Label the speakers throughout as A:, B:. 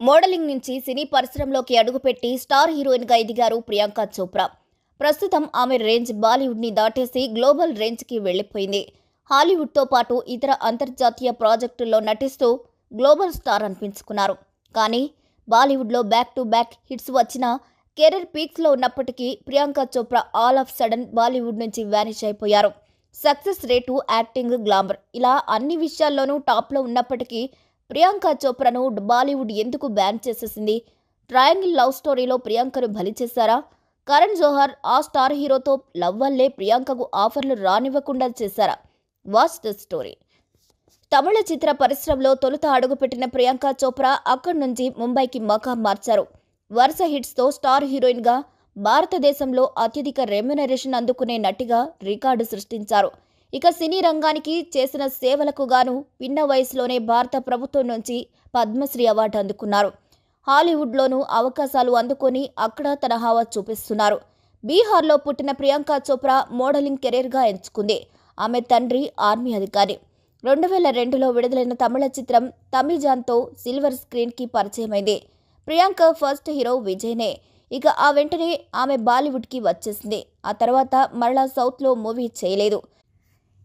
A: Modelling నుంచి సినీ పరిశ్రమలోకి అడుగుపెట్టి star హీరోయిన్గా ఎదిగారు ప్రియాంక చోప్రా. ప్రస్తుతం ఆమె రేంజ్ బాలీవుడ్ని దాటేసి గ్లోబల్ రేంజ్కి వెళ్ళిపోయింది. హాలీవుడ్తో పాటు ఇతర అంతర్జాతీయ ప్రాజెక్టుల్లో నటిస్తూ గ్లోబల్ స్టార్ అనిపించుకున్నారు. కానీ బాలీవుడ్లో బ్యాక్ టు బ్యాక్ హిట్స్ వచ్చిన కెరీర్ పీక్స్లో ఉన్నప్పటికీ Priyanka Chopra all of sudden Bollywood నుంచి వ్యానిష్ అయిపోయారు. సక్సెస్ రేటు యాక్టింగ్ గ్లామర్ ఇలా అన్ని విషయాల్లోనూ టాప్లో ఉన్నప్పటికీ ప్రియాంక చోప్రాను బాలీవుడ్ ఎందుకు బ్యాన్ చేసేసింది? ట్రయాంగిల్ లవ్ స్టోరీలో ప్రియాంకను బలి చేశారా? కరణ్ జోహర్ ఆ స్టార్ హీరోతో లవ్ వల్లే ప్రియాంకకు ఆఫర్లు రానివ్వకుండా చేశారా? Watch the story. తమిళ చిత్ర పరిశ్రమలో తొలుత అడుగుపెట్టిన ప్రియాంక చోప్రా అక్కడి నుంచి ముంబైకి మకా మార్చారు. వరుస హిట్స్తో స్టార్ హీరోయిన్గా భారతదేశంలో అత్యధిక రెమ్యునరేషన్ అందుకునే నటిగా రికార్డు సృష్టించారు. ఇక సినీ రంగానికి చేసిన సేవలకు గాను పిన్న వయసులోనే భారత ప్రభుత్వం నుంచి పద్మశ్రీ అవార్డు అందుకున్నారు. హాలీవుడ్లోనూ అవకాశాలు అందుకొని అక్కడ తన హావా చూపిస్తున్నారు. బీహార్లో పుట్టిన ప్రియాంక చోప్రా మోడలింగ్ కెరీర్గా ఎంచుకుంది. ఆమె తండ్రి ఆర్మీ అధికారి. రెండు వేల రెండులో విడుదలైన తమిళ చిత్రం తమిజాన్తో సిల్వర్ స్క్రీన్కి పరిచయమైంది. ప్రియాంక ఫస్ట్ హీరో విజయ్నే. ఇక ఆ వెంటనే ఆమె బాలీవుడ్కి వచ్చేసింది. ఆ తర్వాత మరలా సౌత్లో మూవీ చేయలేదు.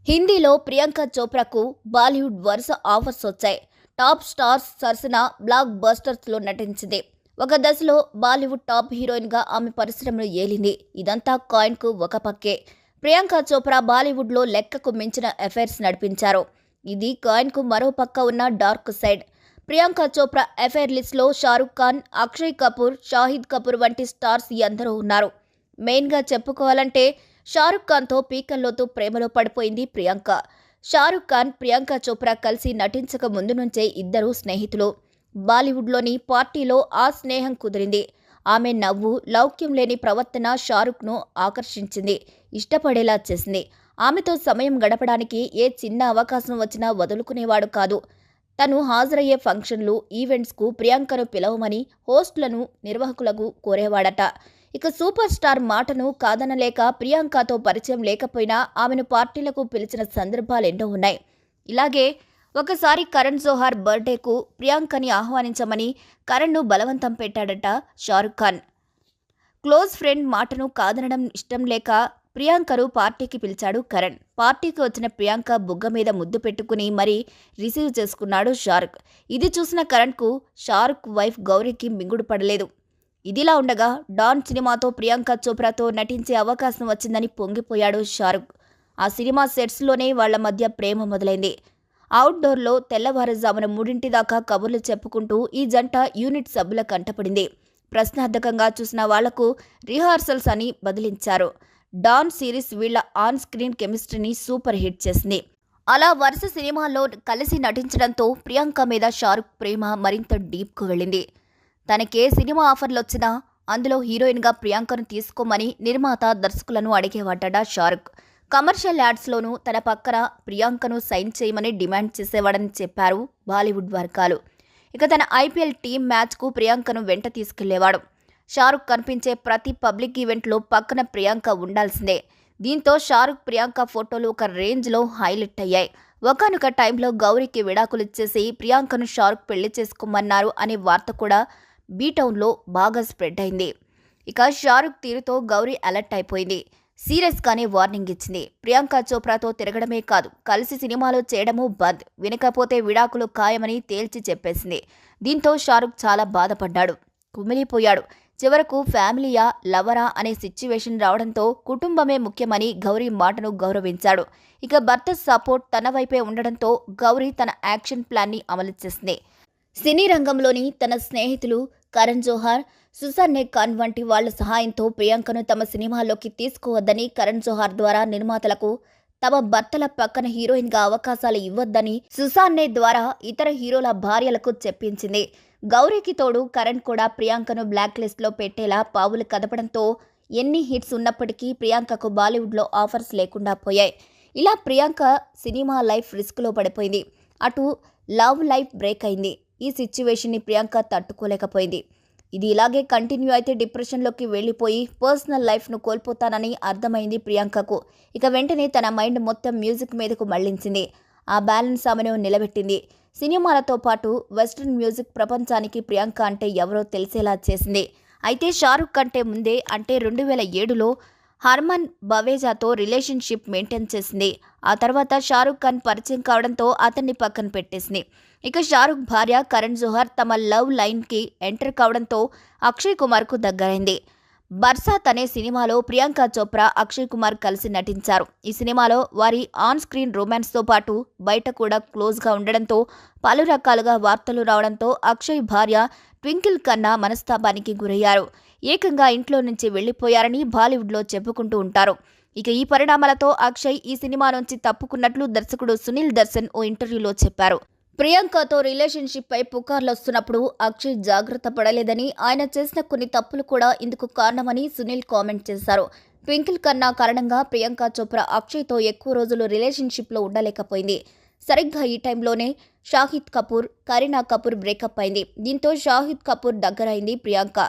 A: హిందీలో ప్రియాంక చోప్రాకు బాలీవుడ్ వరుస ఆఫర్స్ వచ్చాయి. టాప్ స్టార్స్ సరసన బ్లాక్ బస్టర్స్లో నటించింది. ఒక దశలో బాలీవుడ్ టాప్ హీరోయిన్గా ఆమె పరిశ్రమలు ఏలింది. ఇదంతా కాయిన్కు ఒక పక్కే. ప్రియాంక చోప్రా బాలీవుడ్లో లెక్కకు మించిన అఫైర్స్ నడిపించారు. ఇది కాయిన్కు మరో పక్క ఉన్న dark side. Priyanka Chopra affair లిస్ట్లో షారుఖ్ ఖాన్ అక్షయ్ కపూర్ షాహిద్ కపూర్ వంటి స్టార్స్ ఎందరో ఉన్నారు. మెయిన్గా చెప్పుకోవాలంటే షారుఖ్ ఖాన్తో పీకల్లోతూ ప్రేమలో పడిపోయింది ప్రియాంక. షారుఖ్ ఖాన్ ప్రియాంక చోప్రా కలిసి నటించక ముందు నుంచే ఇద్దరు స్నేహితులు. బాలీవుడ్లోని పార్టీలో ఆ స్నేహం కుదిరింది. ఆమె నవ్వు లౌక్యం లేని ప్రవర్తన షారుఖ్ను ఆకర్షించింది ఇష్టపడేలా చేసింది. ఆమెతో సమయం గడపడానికి ఏ చిన్న అవకాశం వచ్చినా వదులుకునేవాడు కాదు. తను హాజరయ్యే ఫంక్షన్లు ఈవెంట్స్కు ప్రియాంకను పిలవమని హోస్టులను నిర్వాహకులకు కోరేవాడట. ఇక సూపర్ స్టార్ మాటను కాదనలేక ప్రియాంకతో పరిచయం లేకపోయినా ఆమెను పార్టీలకు పిలిచిన సందర్భాలు ఎన్నో ఉన్నాయి. ఇలాగే ఒకసారి కరణ్ జోహార్ బర్త్డేకు ప్రియాంకని ఆహ్వానించమని కరణ్ను బలవంతం పెట్టాడట షారుఖ్ ఖాన్. క్లోజ్ ఫ్రెండ్ మాటను కాదనడం ఇష్టం లేక ప్రియాంకను పార్టీకి పిలిచాడు కరణ్. పార్టీకి వచ్చిన ప్రియాంక బుగ్గ మీద ముద్దు పెట్టుకుని మరీ రిసీవ్ చేసుకున్నాడు షారుఖ్. ఇది చూసిన కరణ్కు షారుఖ్ వైఫ్ గౌరీకి మింగుడు పడలేదు. ఇదిలా ఉండగా డాన్ సినిమాతో ప్రియాంక చోప్రాతో నటించే అవకాశం వచ్చిందని పొంగిపోయాడు షారుఖ్ ఆ సినిమా సెట్స్లోనే వాళ్ళ మధ్య ప్రేమ మొదలైంది. అవుట్డోర్లో తెల్లవారుజామున మూడింటి దాకా కబుర్లు చెప్పుకుంటూ ఈ జంట యూనిట్ సభ్యుల కంటపడింది. ప్రశ్నార్థకంగా చూసిన వాళ్ళకు రిహార్సల్స్ అని బదిలించారు. డాన్ సిరీస్ వీళ్ళ ఆన్ స్క్రీన్ కెమిస్ట్రీని సూపర్ హిట్ చేసింది. అలా వరుస సినిమాల్లో కలిసి నటించడంతో ప్రియాంక మీద షారుఖ్ ప్రేమ మరింత డీప్కు వెళ్ళింది. తనకే సినిమా ఆఫర్లు వచ్చినా అందులో హీరోయిన్గా ప్రియాంకను తీసుకోమని నిర్మాత దర్శకులను అడిగేవాడట షారుఖ్ కమర్షియల్ యాడ్స్లోనూ తన పక్కన ప్రియాంకను సైన్ చేయమని డిమాండ్ చేసేవాడని చెప్పారు బాలీవుడ్ వర్గాలు. ఇక తన ఐపీఎల్ టీం మ్యాచ్కు ప్రియాంకను వెంట తీసుకెళ్ళేవాడు. షారుఖ్ కనిపించే ప్రతి పబ్లిక్ ఈవెంట్లో పక్కన ప్రియాంక ఉండాల్సిందే. దీంతో షారుఖ్ ప్రియాంక ఫోటోలు ఒక రేంజ్లో హైలైట్ అయ్యాయి. ఒకనొక టైంలో గౌరీకి విడాకులు ఇచ్చేసి ప్రియాంకను షారుఖ్ పెళ్ళి చేసుకోమన్నారు అనే వార్త కూడా బీటౌన్లో బాగా స్ప్రెడ్ అయింది. ఇక షారుఖ్ తీరుతో గౌరీ అలర్ట్ అయిపోయింది. సీరియస్గానే వార్నింగ్ ఇచ్చింది. ప్రియాంక చోప్రాతో తిరగడమే కాదు కలిసి సినిమాలో చేయడము బంద్. వినకపోతే విడాకులు ఖాయమని తేల్చి చెప్పేసింది. దీంతో షారుఖ్ చాలా బాధపడ్డాడు. కుమిలిపోయాడు. చివరకు ఫ్యామిలీయా లవరా అనే సిచ్యువేషన్ రావడంతో కుటుంబమే ముఖ్యమని గౌరీ మాటను గౌరవించాడు. ఇక భర్త సపోర్ట్ తన వైపే ఉండడంతో గౌరీ తన యాక్షన్ ప్లాన్ని అమలు చేసింది. సినీ రంగంలోని తన స్నేహితులు కరణ్ జోహార్ సుసన్నే ఖాన్ వంటి వాళ్ళ సహాయంతో ప్రియాంకను తమ సినిమాల్లోకి తీసుకోవద్దని కరణ్ జోహార్ ద్వారా నిర్మాతలకు తమ భర్తల పక్కన హీరోయిన్గా అవకాశాలు ఇవ్వొద్దని సుసాన్నే ద్వారా ఇతర హీరోల భార్యలకు చెప్పించింది. గౌరీకి తోడు కరణ్ కూడా ప్రియాంకను బ్లాక్ లిస్ట్లో పెట్టేలా పావులు కదపడంతో ఎన్ని హిట్స్ ఉన్నప్పటికీ ప్రియాంకకు బాలీవుడ్లో ఆఫర్స్ లేకుండా పోయాయి. ఇలా ప్రియాంక సినిమా లైఫ్ రిస్క్లో పడిపోయింది. అటు లవ్ లైఫ్ బ్రేక్ అయింది. ఈ సిచ్యువేషన్ని ప్రియాంక తట్టుకోలేకపోయింది. ఇది ఇలాగే కంటిన్యూ అయితే డిప్రెషన్లోకి వెళ్ళిపోయి పర్సనల్ లైఫ్ను కోల్పోతానని అర్థమైంది ప్రియాంకకు. ఇక వెంటనే తన మైండ్ మొత్తం మ్యూజిక్ మీదకు మళ్ళించింది ఆ బ్యాలెన్స్ ఆమెను నిలబెట్టింది. సినిమాలతో పాటు వెస్ట్రన్ మ్యూజిక్ ప్రపంచానికి ప్రియాంక అంటే ఎవరో తెలిసేలా చేసింది. అయితే షారుఖ్ కంటే ముందే అంటే రెండు వేల ఏడులో హర్మన్ బవేజాతో రిలేషన్షిప్ మెయింటైన్ చేసింది. ఆ తర్వాత షారుఖ్ ఖాన్ పరిచయం కావడంతో అతన్ని పక్కన పెట్టేసింది. ఇక షారుఖ్ భార్య కరణ్ జోహర్ తమ లవ్ లైన్కి ఎంటర్ కావడంతో అక్షయ్ కుమార్కు దగ్గరైంది. బర్సాత్ అనే సినిమాలో ప్రియాంక చోప్రా అక్షయ్ కుమార్ కలిసి నటించారు. ఈ సినిమాలో వారి ఆన్ స్క్రీన్ రొమాన్స్తో పాటు బయట కూడా క్లోజ్గా ఉండడంతో పలు రకాలుగా వార్తలు రావడంతో అక్షయ్ భార్య ట్వింకిల్ కన్నా మనస్తాపానికి గురయ్యారు. ఏకంగా ఇంట్లో నుంచి వెళ్ళిపోయారని బాలీవుడ్లో చెప్పుకుంటూ ఉంటారు. ఇక ఈ పరిణామాలతో అక్షయ్ ఈ సినిమా నుంచి తప్పుకున్నట్లు దర్శకుడు సునీల్ దర్శన్ ఓ ఇంటర్వ్యూలో చెప్పారు. ప్రియాంకతో రిలేషన్షిప్ పై పుకార్లు వస్తున్నప్పుడు అక్షయ్ జాగ్రత్త పడలేదని ఆయన చేసిన కొన్ని తప్పులు కూడా ఇందుకు కారణమని సునీల్ కామెంట్ చేశారు. ట్వింకిల్ కన్నా కారణంగా ప్రియాంక చోప్రా అక్షయ్తో ఎక్కువ రోజులు రిలేషన్షిప్లో ఉండలేకపోయింది. సరిగ్గా ఈ టైంలోనే షాహిద్ కపూర్ కరీనా కపూర్ బ్రేకప్ అయింది. దీంతో షాహిద్ కపూర్ దగ్గరైంది ప్రియాంక.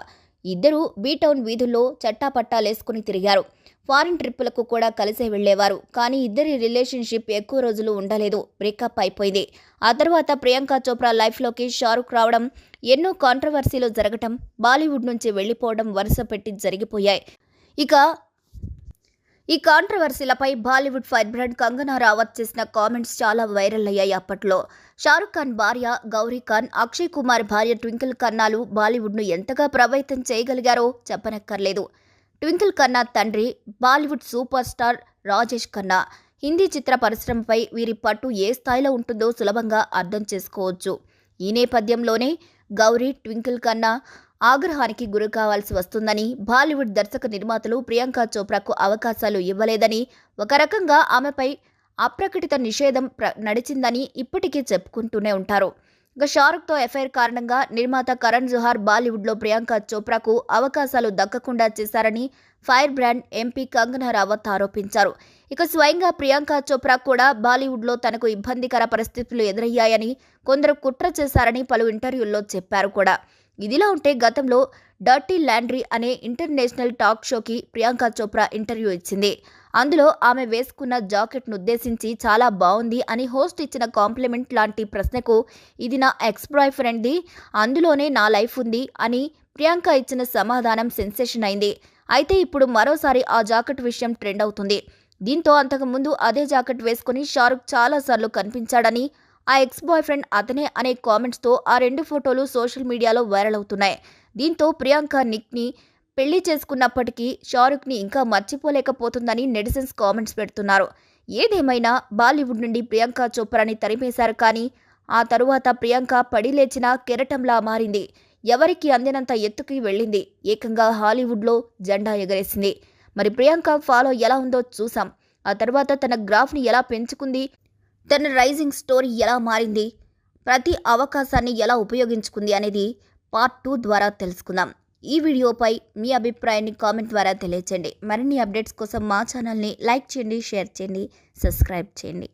A: ఇద్దరూ బీటౌన్ వీధుల్లో చట్టాపట్టాలేసుకుని తిరిగారు. ఫారిన్ ట్రిప్పులకు కూడా కలిసే వెళ్ళేవారు కానీ ఇద్దరి రిలేషన్షిప్ ఎక్కువ రోజులు ఉండలేదు. బ్రేకప్ అయిపోయింది. ఆ తర్వాత ప్రియాంక చోప్రా లైఫ్లోకి షారుఖ్ రావడం ఎన్నో కాంట్రవర్సీలు జరగటం బాలీవుడ్ నుంచి వెళ్ళిపోవడం వరుస పెట్టి జరిగిపోయాయి. ఇక ఈ కాంట్రవర్సీలపై Bollywood fire brand Kangana Rawat చేసిన కామెంట్స్ చాలా వైరల్ అయ్యాయి అప్పట్లో. షారుఖ్ ఖాన్ భార్య గౌరీ ఖాన్ అక్షయ్ కుమార్ భార్య ట్వింకిల్ ఖన్నాలు బాలీవుడ్ను ఎంతగా ప్రభావితం చేయగలిగారో చెప్పనక్కర్లేదు. ట్వింకిల్ ఖన్నా తండ్రి Bollywood super star Rajesh Khanna. Hindi చిత్ర పరిశ్రమపై వీరి పట్టు ఏ స్థాయిలో ఉంటుందో సులభంగా అర్థం చేసుకోవచ్చు. ఈ నేపథ్యంలోనే గౌరీ ట్వింకిల్ ఖన్నా ఆగ్రహానికి గురి కావాల్సి వస్తుందని బాలీవుడ్ దర్శక నిర్మాతలు ప్రియాంక చోప్రాకు అవకాశాలు ఇవ్వలేదని ఒక రకంగా ఆమెపై అప్రకటిత నిషేధం ప్ర నడిచిందని ఇప్పటికీ చెప్పుకుంటూనే ఉంటారు. ఇక షారుఖ్తో ఎఫ్ఐఆర్ కారణంగా నిర్మాత కరణ్ జోహార్ బాలీవుడ్లో ప్రియాంక చోప్రాకు అవకాశాలు దక్కకుండా చేశారని fire brand MP Kangana Rawat ఆరోపించారు. ఇక స్వయంగా ప్రియాంక చోప్రా కూడా బాలీవుడ్లో తనకు ఇబ్బందికర పరిస్థితులు ఎదురయ్యాయని కొందరు కుట్ర చేశారని పలు ఇంటర్వ్యూల్లో చెప్పారు కూడా. ఇదిలా ఉంటే గతంలో డర్టీ ల్యాండ్రీ అనే ఇంటర్నేషనల్ టాక్ షోకి ప్రియాంక చోప్రా ఇంటర్వ్యూ ఇచ్చింది. అందులో ఆమె వేసుకున్న జాకెట్ను ఉద్దేశించి చాలా బాగుంది అని హోస్ట్ ఇచ్చిన కాంప్లిమెంట్ లాంటి ప్రశ్నకు ఇది నా ఎక్స్ బాయ్ ఫ్రెండ్ది అందులోనే నా లైఫ్ ఉంది అని ప్రియాంక ఇచ్చిన సమాధానం సెన్సేషన్ అయింది. అయితే ఇప్పుడు మరోసారి ఆ జాకెట్ విషయం ట్రెండ్ అవుతుంది. దీంతో అంతకుముందు అదే జాకెట్ వేసుకుని షారుఖ్ చాలాసార్లు కనిపించాడని ఆ ఎక్స్ బాయ్ ఫ్రెండ్ అతనే అనే కామెంట్స్తో ఆ రెండు ఫోటోలు సోషల్ మీడియాలో వైరల్ అవుతున్నాయి. దీంతో ప్రియాంక నిక్ని పెళ్ళి చేసుకున్నప్పటికీ షారుఖ్ని ఇంకా మర్చిపోలేకపోతుందని నెటిజన్స్ కామెంట్స్ పెడుతున్నారు. ఏదేమైనా బాలీవుడ్ నుండి ప్రియాంక చోప్రాని తరిమేశారు కానీ ఆ తరువాత ప్రియాంక పడి లేచిన కెరటంలా మారింది. ఎవరికి అందినంత ఎత్తుకి వెళ్ళింది. ఏకంగా హాలీవుడ్లో జెండా ఎగరేసింది. మరి ప్రియాంక ఫాలో ఎలా ఉందో చూసాం ఆ తర్వాత తన గ్రాఫ్ని ఎలా పెంచుకుంది? తన రైజింగ్ స్టోరీ ఎలా మారింది? ప్రతి అవకాశాన్ని ఎలా ఉపయోగించుకుంది అనేది పార్ట్ టూ ద్వారా తెలుసుకుందాం. ఈ వీడియోపై మీ అభిప్రాయాన్ని కామెంట్ ద్వారా తెలియచేయండి. మరిన్ని అప్డేట్స్ కోసం మా ఛానల్ని లైక్ చేయండి షేర్ చేయండి సబ్స్క్రైబ్ చేయండి.